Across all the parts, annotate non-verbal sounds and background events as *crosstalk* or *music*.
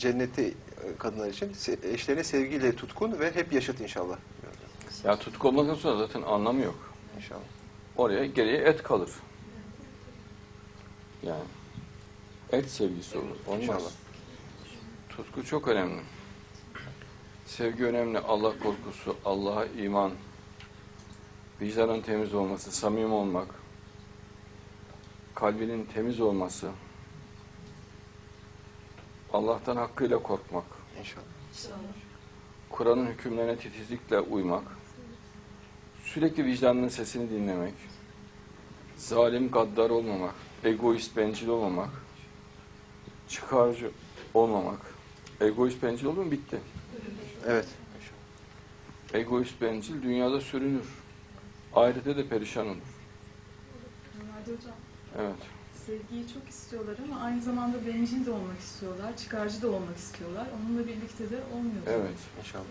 cenneti e, kadınlar için eşlerine sevgiyle tutkun ve hep yaşıt inşallah. Ya tutku olmaktan sonra zaten anlamı yok. İnşallah. Oraya geriye et kalır. Yani et sevgisi olur. Olmaz. İnşallah. Tutku çok önemli. Sevgi önemli. Allah korkusu, Allah'a iman, vicdanın temiz olması, samimi olmak, kalbinin temiz olması, Allah'tan hakkıyla korkmak, İnşallah. Kur'an'ın hükümlerine titizlikle uymak, sürekli vicdanının sesini dinlemek, zalim, gaddar olmamak, egoist, bencil olmamak, çıkarcı olmamak. Egoist, bencil olur mu? Bitti. Evet. Egoist, bencil dünyada sürünür. Ahirette de perişan olur. Evet. Sevgiyi çok istiyorlar ama aynı zamanda bencil de olmak istiyorlar, çıkarcı da olmak istiyorlar. Onunla birlikte de olmuyor. Evet. İnşallah.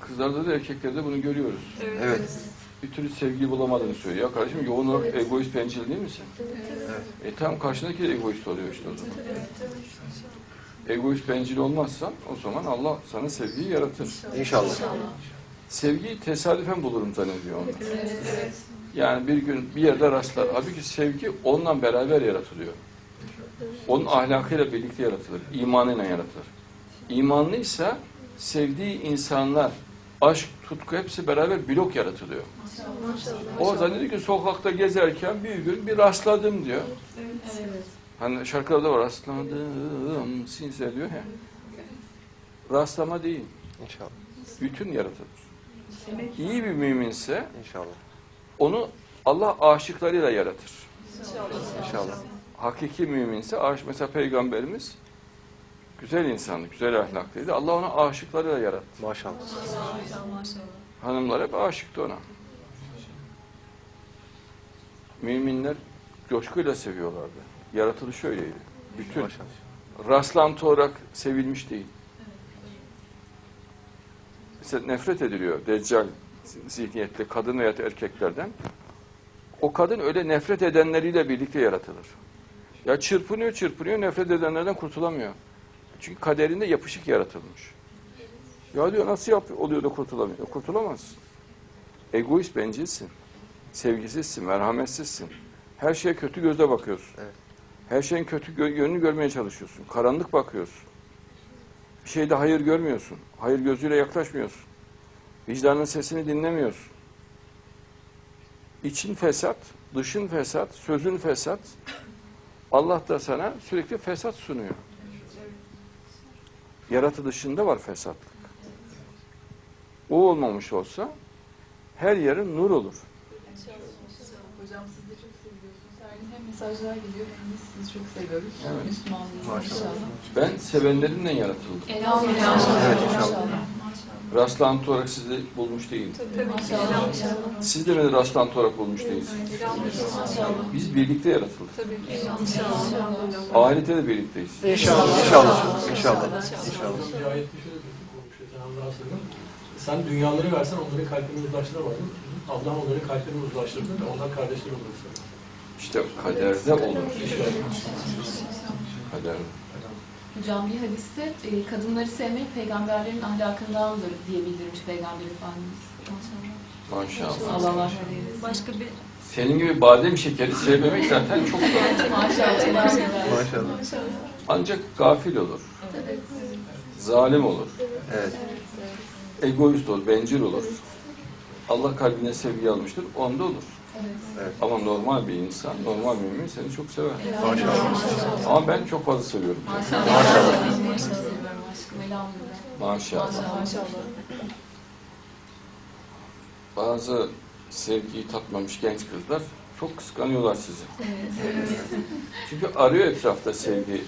Kızlarda da erkeklerde bunu görüyoruz. Evet. Bir türlü sevgi bulamadığını söylüyor. Ya kardeşim yoğun olarak egoist, bencil değil misin? Evet. E tam karşındaki de egoist oluyor işte o zaman. Egoist, bencil olmazsan o zaman Allah sana sevgiyi yaratır. İnşallah. Sevgiyi tesadüfen bulurum zannediyor onlar. Yani bir gün bir yerde rastlar. Halbuki sevgi onunla beraber yaratılıyor. Onun ahlakıyla birlikte yaratılır. imanıyla yaratılır. İmanlıysa sevdiği insanlar, aşk, tutku hepsi beraber blok yaratılıyor. O zannediyor ki sokakta gezerken bir gün bir rastladım diyor. Evet. Hani şarkılarda var rastladım sinse diyor ya. Rastlama değil. İnşallah. Bütün yaratılır. İyi bir müminse İnşallah. Onu Allah aşıklarıyla yaratır. İnşallah. Hakiki müminse aşık. Mesela Peygamberimiz güzel insandı, güzel ahlaklıydı. Allah onu aşıklarıyla yarattı. Maşallah. Hanımlar hep aşıktı ona. Müminler coşkuyla seviyorlardı. Yaratılışı öyleydi. Bütün Maşallah. rastlantı olarak sevilmiş değil. Mesela nefret ediliyor deccal zihniyetli kadın veya erkeklerden. O kadın öyle nefret edenleriyle birlikte yaratılır. Ya çırpınıyor çırpınıyor nefret edenlerden kurtulamıyor. Çünkü kaderinde yapışık yaratılmış. Ya diyor nasıl yap oluyor da kurtulamıyor? Kurtulamazsın. Egoist bencilsin. Sevgisizsin, merhametsizsin. Her şeye kötü gözle bakıyorsun. Evet. Her şeyin kötü gö- yönünü görmeye çalışıyorsun. Karanlık bakıyorsun. Bir şeyde hayır görmüyorsun. Hayır gözüyle yaklaşmıyorsun. Vicdanın sesini dinlemiyorsun. İçin fesat, dışın fesat, sözün fesat. Allah da sana sürekli fesat sunuyor. Yaratılışında var fesatlık. O olmamış olsa her yerin nur olur. Hocam siz de çok seviyorsunuz. Her gün hem mesajlar geliyor hem de sizi çok seviyoruz. Evet. Müslümanlığınız Maşallah. inşallah. Ben sevenlerimle yaratıldım. Elhamdülillah. Evet, inşallah. Rastlantı olarak sizi bulmuş değilim. Maşallah. Siz de beni rastlantı olarak bulmuş değilsiniz. Biz birlikte yaratıldık. Ahirete de birlikteyiz. İnşallah. İnşallah. İnşallah. Bir ayette şöyle konuşuyor Cenab-ı Allah'a. Sen dünyaları versen onların kalplerini uzlaştıramadın. Allah onların kalplerini uzlaştırdı ve onlar kardeşler olur. İşte kaderde olur. Kaderde. Hocam bir hadiste e, kadınları sevmek peygamberlerin ahlakındandır diye bildirmiş Peygamber Efendimiz. Maşallah. Allah Allah. Başka bir Senin gibi badem şekeri sevmemek zaten çok zor. *laughs* Maşallah. Maşallah. Maşallah. Ancak gafil olur. Zalim olur. Evet. Egoist olur, bencil olur. Allah kalbine sevgi almıştır, onda olur. Evet. Ama normal bir insan, normal bir mümin seni çok sever. Maşallah. Ama ben çok fazla seviyorum. Maşallah. Maşallah. Elhamdülillah. Maşallah. maşallah. Bazı sevgiyi tatmamış genç kızlar çok kıskanıyorlar sizi. Çünkü arıyor etrafta sevgi.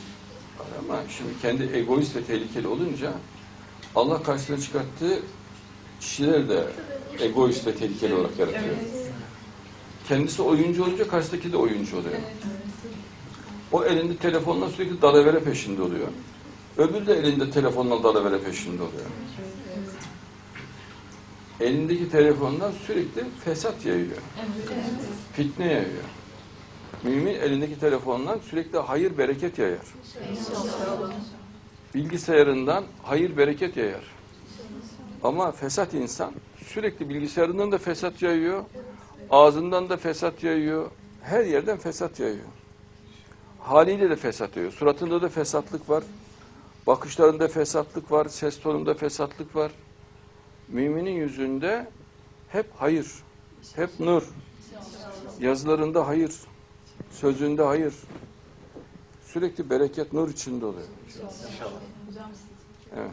Ama şimdi kendi egoist ve tehlikeli olunca Allah karşısına çıkarttığı kişiler de egoist ve tehlikeli olarak yaratıyor. Kendisi oyuncu olunca karşıdaki de oyuncu oluyor. O elinde telefonla sürekli dalavere peşinde oluyor. Öbürü de elinde telefonla dalavere peşinde oluyor. Elindeki telefondan sürekli fesat yayıyor. Fitne yayıyor. Mümin elindeki telefondan sürekli hayır bereket yayar. bilgisayarından hayır bereket yayar. Ama fesat insan sürekli bilgisayarından da fesat yayıyor, ağzından da fesat yayıyor, her yerden fesat yayıyor. Haliyle de fesat yayıyor. Suratında da fesatlık var, bakışlarında fesatlık var, ses tonunda fesatlık var. Müminin yüzünde hep hayır, hep nur. Yazılarında hayır, sözünde hayır. Sürekli bereket nur içinde oluyor. Hocam Evet.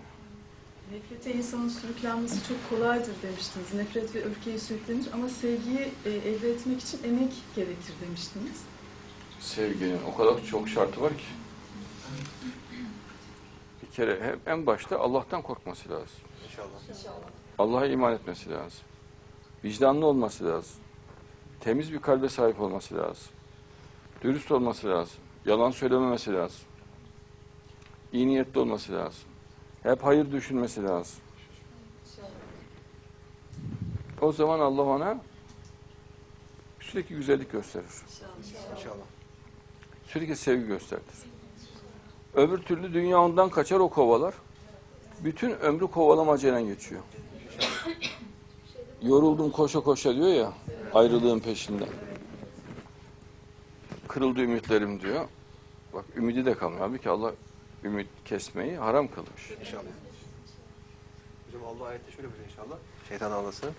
Nefrete insanın sürüklenmesi çok kolaydır demiştiniz. Nefret ve öfkeye sürüklenir ama sevgiyi e, elde etmek için emek gerekir demiştiniz. Sevginin o kadar çok şartı var ki. Bir kere hep en başta Allah'tan korkması lazım. İnşallah. Allah'a iman etmesi lazım. Vicdanlı olması lazım. Temiz bir kalbe sahip olması lazım. Dürüst olması lazım. Yalan söylememesi lazım. İyi niyetli olması lazım. Hep hayır düşünmesi lazım. O zaman Allah ona sürekli güzellik gösterir. İnşallah. Sürekli sevgi gösterdir. Öbür türlü dünya ondan kaçar o kovalar. Bütün ömrü kovalamacayla geçiyor. Yoruldum koşa koşa diyor ya ayrılığın peşinden. Kırıldı ümitlerim diyor. Bak ümidi de kalmıyor. Halbuki Allah ümit kesmeyi haram kılmış. İnşallah. Hocam Allah ayette şöyle buyuruyor inşallah. Şeytan anlasın.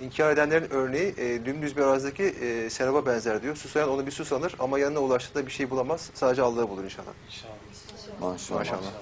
İnkar edenlerin örneği e, dümdüz bir arazideki e, seraba benzer diyor. Susayan onu bir su sanır ama yanına ulaştığında bir şey bulamaz. Sadece Allah'ı bulur inşallah. Maşallah. Maşallah.